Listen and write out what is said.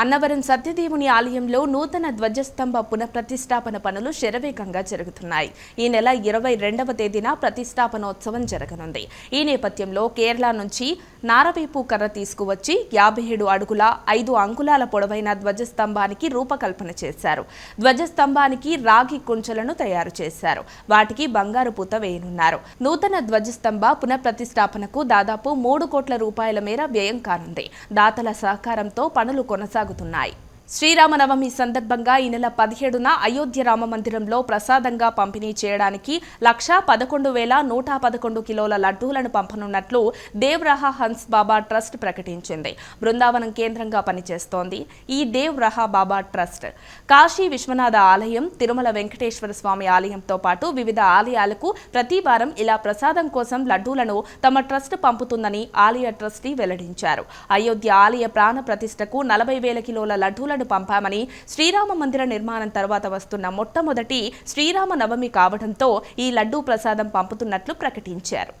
అన్నవరం సత్యదేవుని ఆలయంలో నూతన ధ్వజస్తంభ పునఃప్రతిష్టాపన పనులు శరవేగంగా జరుగుతున్నాయి. ఈ నెల ఇరవై రెండవ తేదీన ప్రతిష్టాపనోత్సవం జరగనుంది. ఈ నేపథ్యంలో కేరళ నుంచి నారవేపు కర్ర తీసుకువచ్చి యాభై ఏడు అడుగుల ఐదు అంకులాల పొడవైన ధ్వజస్తంభానికి రూపకల్పన చేశారు. ధ్వజస్తంభానికి రాగి కుంచెలను తయారు చేశారు. వాటికి బంగారు పూత వేయనున్నారు. నూతన ధ్వజస్తంభ పునఃప్రతిష్టాపనకు దాదాపు మూడు కోట్ల రూపాయల మేర వ్యయం కానుంది. దాతల సహకారంతో పనులు కొనసాగుతున్నాయి. శ్రీరామనవమి సందర్భంగా ఈ నెల పదిహేడున అయోధ్య రామ మందిరంలో ప్రసాదంగా పంపిణీ చేయడానికి లక్షా పదకొండు వేల నూట పదకొండు కిలోల లడ్డూలను పంపనున్నట్లు దేవ్రహ హన్స్ బాబా ట్రస్ట్ ప్రకటించింది. బృందావనం కేంద్రంగా పనిచేస్తోంది ఈ దేవ్రహ బాబా ట్రస్ట్. కాశీ విశ్వనాథ ఆలయం తిరుమల వెంకటేశ్వర స్వామి ఆలయంతో పాటు వివిధ ఆలయాలకు ప్రతి వారం ఇలా ప్రసాదం కోసం లడ్డూలను తమ ట్రస్ట్ పంపుతుందని ఆలయ ట్రస్టీ వెల్లడించారు. అయోధ్య ఆలయ ప్రాణ ప్రతిష్టకు నలభై వేల కిలోల లడ్డూలను పంపామని శ్రీరామ మందిర నిర్మాణం తర్వాత వస్తున్న మొట్టమొదటి శ్రీరామ నవమి కావడంతో ఈ లడ్డూ ప్రసాదం పంపుతున్నట్లు ప్రకటించారు.